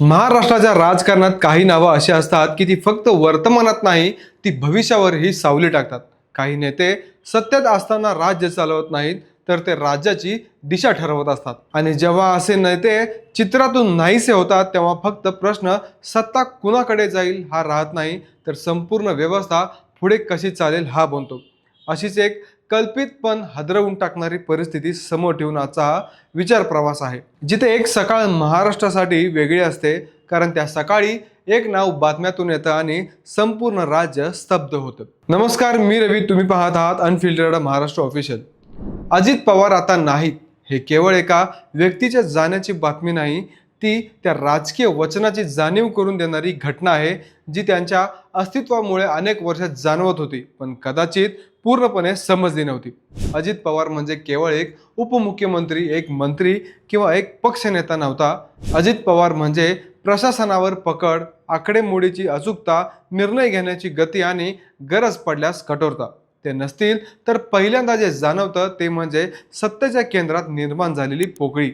महाराष्ट्राच्या राजकारणात काही नावं अशी असतात की ती फक्त वर्तमानात नाही ती भविष्यावरही सावली टाकतात. काही नेते सत्तेत असताना राज्य चालवत नाहीत तर ते राज्याची दिशा ठरवत असतात. आणि जेव्हा असे नेते चित्रातून नाहीसे होतात तेव्हा फक्त प्रश्न सत्ता कुणाकडे जाईल हा राहत नाही तर संपूर्ण व्यवस्था पुढे कशी चालेल हा बनतो. अशीच एक कल्पित पण हदरवून टाकणारी परिस्थिती समोर ठेवून आजचा हा विचार प्रवास आहे. जिथे एक सकाळ महाराष्ट्रासाठी वेगळी असते कारण त्या सकाळी एक नाव बातम्यातून येतं आणि संपूर्ण राज्य स्तब्ध होतं. नमस्कार मी रवी. तुम्ही पाहत आहात अनफिल्टर्ड महाराष्ट्र ऑफिशियल अजित पवार आता नाहीत. हे केवळ एका व्यक्तीच्या जाण्याची बातमी नाही ती त्या राजकीय वचनाची जाणीव करून देणारी घटना आहे जी त्यांच्या अस्तित्वामुळे अनेक वर्षात जाणवत होती पण कदाचित पूर्णपणे समजली नव्हती. अजित पवार म्हणजे केवळ एक उपमुख्यमंत्री एक मंत्री किंवा एक पक्षनेता नव्हता. अजित पवार म्हणजे प्रशासनावर पकड आकडेमोडीची अचूकता निर्णय घेण्याची गती आणि गरज पडल्यास कठोरता. ते नसतील तर पहिल्यांदा जे जाणवतं ते म्हणजे सत्तेच्या केंद्रात निर्माण झालेली पोकळी.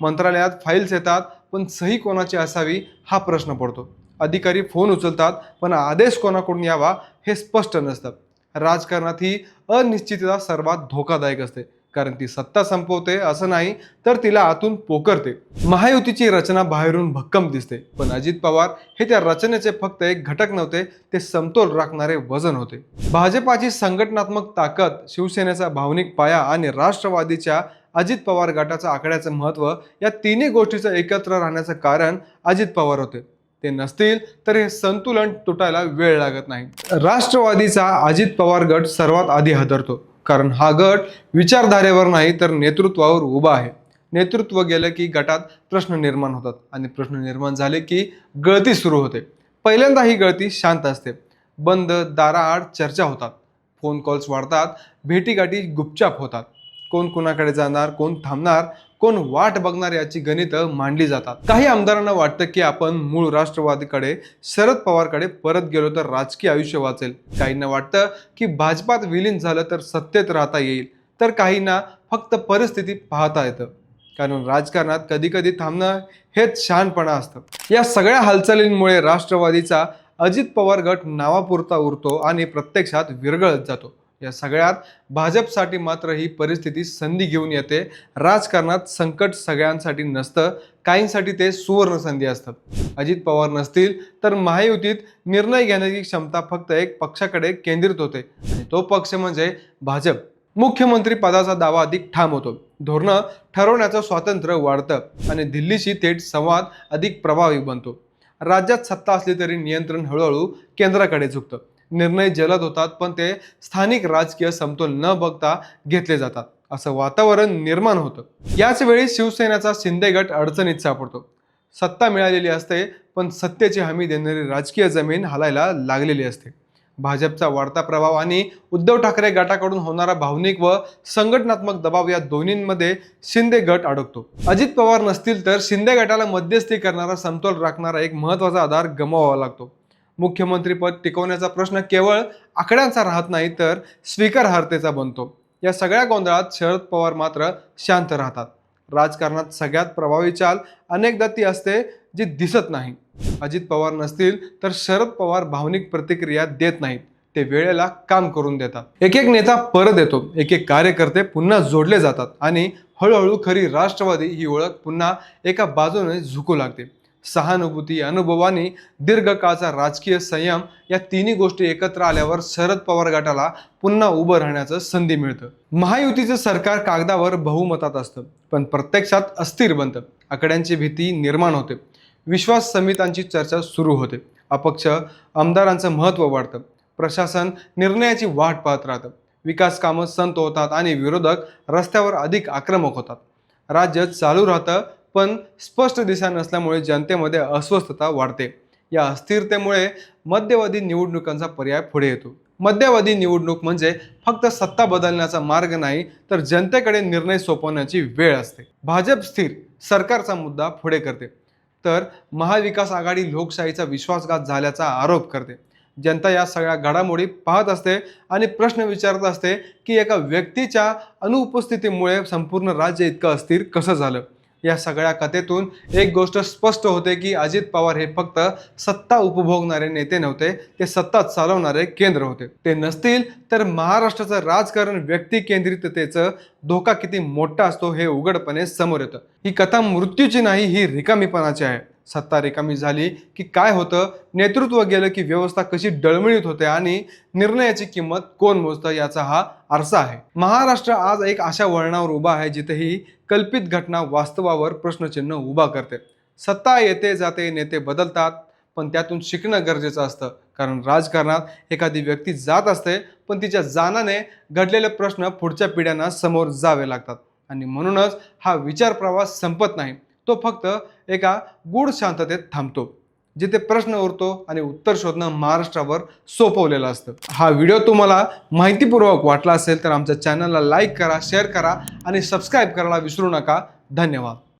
मंत्रालयात फाईल्स येतात पण सही कोणाची असावी हा प्रश्न पडतो. अधिकारी फोन उचलतात पण आदेश कोणाकडून यावा हे स्पष्ट नसतं. राजकारणात ही अनिश्चितता सर्वात धोकादायक असते. कारण ती सत्ता संपवते असं नाही तर तिला आतून पोकरते. महायुतीची रचना बाहेरून भक्कम दिसते. पण अजित पवार हे त्या रचनेचे फक्त एक घटक नव्हते ते समतोल राखणारे वजन होते. भाजपाची संघटनात्मक ताकद शिवसेनेचा भावनिक पाया आणि राष्ट्रवादीच्या अजित पवार गटाचं आकड्याचं महत्त्व या तिन्ही गोष्टीचं एकत्र राहण्याचं कारण अजित पवार होते. ते नसतील तर हे संतुलन तुटायला वेळ लागत नाही. राष्ट्रवादीचा अजित पवार गट सर्वात आधी हादरतो. कारण हा गट विचारधारेवर नाही तर नेतृत्वावर उभा आहे. नेतृत्व गेलं की गटात प्रश्न निर्माण होतात. आणि प्रश्न निर्माण झाले की गळती सुरू होते. पहिल्यांदा ही गळती शांत असते. बंद दाराआड चर्चा होतात. फोन कॉल्स वाढतात. भेटीगाठी गुपचाप होतात. कोण कुणाकडे जाणार कोण थांबणार कोण वाट बघणार याची गणितं मांडली जातात. काही आमदारांना वाटतं की आपण मूळ राष्ट्रवादीकडे शरद पवारकडे परत गेलो तर राजकीय आयुष्य वाचेल. काहींना वाटतं की भाजपात विलीन झालं तर सत्तेत राहता येईल. तर काहींना फक्त परिस्थिती पाहता येतं. कारण राजकारणात कधी कधी थांबणं हेच शहाणपणा असतं. या सगळ्या हालचालींमुळे राष्ट्रवादीचा अजित पवार गट नावापुरता उरतो आणि प्रत्यक्षात विरघळत जातो. या सगळ्यात भाजपसाठी मात्र ही परिस्थिती संधी घेऊन येते. राजकारणात संकट सगळ्यांसाठी नसतं. काहींसाठी ते सुवर्ण संधी असतात. अजित पवार नसतील तर महायुतीत निर्णय घेण्याची क्षमता फक्त एक पक्षाकडे केंद्रित होते. आणि तो पक्ष म्हणजे भाजप. मुख्यमंत्री पदाचा दावा अधिक ठाम होतो. धोरणं ठरवण्याचं स्वातंत्र्य वाढतं आणि दिल्लीशी थेट संवाद अधिक प्रभावी बनतो. राज्यात सत्ता असली तरी नियंत्रण हळूहळू केंद्राकडे झुकतं. निर्णय जलद होतात पण ते स्थानिक राजकीय समतोल न बघता घेतले जातात. असं वातावरण निर्माण होतं. याच वेळी शिवसेनेचा शिंदे गट अडचणीत सापडतो. सत्ता मिळालेली असते पण सत्तेची हमी देणारी राजकीय जमीन हलायला लागलेली असते. भाजपचा वाढता प्रभाव आणि उद्धव ठाकरे गटाकडून होणारा भावनिक व संघटनात्मक दबाव या दोन्हींमध्ये शिंदे गट अडकतो. अजित पवार नसतील तर शिंदे गटाला मध्यस्थी करणारा समतोल राखणारा एक महत्त्वाचा आधार गमवावा लागतो. मुख्यमंत्रीपद टिकवण्याचा प्रश्न केवळ आकड्यांचा राहत नाही तर स्वीकारार्हतेचा बनतो. या सगळ्या गोंधळात शरद पवार मात्र शांत राहतात. राजकारणात सगळ्यात प्रभावी चाल अनेकदा ती असते जी दिसत नाही. अजित पवार नसतील तर शरद पवार भावनिक प्रतिक्रिया देत नाहीत. ते वेळेला काम करून देतात. एक एक नेता परत येतो एक एक कार्यकर्ते पुन्हा जोडले जातात आणि हळूहळू खरी राष्ट्रवादी ही ओळख पुन्हा एका बाजूने झुकू लागते. सहानुभूती अनुभव आणि दीर्घकाळचा राजकीय संयम या तिन्ही गोष्टी एकत्र आल्यावर शरद पवार गटाला पुन्हा उभं राहण्याचं संधी मिळतं. महायुतीचं सरकार कागदावर बहुमतात असतं पण प्रत्यक्षात अस्थिर बनतं. आकड्यांची भीती निर्माण होते. विश्वास समितांची चर्चा सुरू होते. अपक्ष आमदारांचं महत्त्व वाढतं. प्रशासन निर्णयाची वाट पाहत राहतं. विकास कामं संत होतात आणि विरोधक रस्त्यावर अधिक आक्रमक होतात. राज्य चालू राहतं पण स्पष्ट दिशा नसल्यामुळे जनतेमध्ये अस्वस्थता वाढते. या अस्थिरतेमुळे मध्यवधी निवडणुकांचा पर्याय पुढे येतो. मध्यवादी निवडणूक म्हणजे फक्त सत्ता बदलण्याचा मार्ग नाही तर जनतेकडे निर्णय सोपवण्याची वेळ असते. भाजप स्थिर सरकारचा मुद्दा पुढे करते. तर महाविकास आघाडी लोकशाहीचा विश्वासघात झाल्याचा आरोप करते. जनता या सगळ्या घडामोडी पाहत असते आणि प्रश्न विचारत असते की एका व्यक्तीच्या अनुपस्थितीमुळे संपूर्ण राज्य इतकं अस्थिर कसं झालं? या सगळ्या कथेतून एक गोष्ट स्पष्ट होते की अजित पवार हे फक्त सत्ता उपभोगणारे नेते नव्हते ते सत्ता चालवणारे केंद्र होते. ते नसतील तर महाराष्ट्राचं राजकारण व्यक्ती केंद्रिततेचं धोका किती मोठा असतो हे उघडपणे समोर येतं. ही कथा मृत्यूची नाही ही रिकामीपणाची आहे. सत्ता रिकामी झाली की काय होतं? नेतृत्व गेलं की व्यवस्था कशी डळमळीत होते आणि निर्णयाची किंमत कोण मोजतं याचा हा आरसा आहे. महाराष्ट्र आज एक अशा वळणावर उभा आहे जिथे ही कल्पित घटना वास्तवावर प्रश्नचिन्ह उभा करते. सत्ता येते जाते नेते बदलतात पण त्यातून शिकणं गरजेचं असतं. कारण राजकारणात एखादी व्यक्ती जात असते पण तिच्या जानाने घडलेले प्रश्न पुढच्या पिढ्यांना समोर जावे लागतात. आणि म्हणूनच हा विचार प्रवास संपत नाही. तो फक्त एका गूढ शांततेत थांबतो जिथे प्रश्न उरतो आणि उत्तर शोधणं महाराष्ट्रावर सोपवलेलं असतं. हा व्हिडिओ तुम्हाला माहितीपूर्वक वाटला असेल तर आमच्या चॅनलला लाईक करा शेअर करा आणि सबस्क्राईब करायला विसरू नका. धन्यवाद.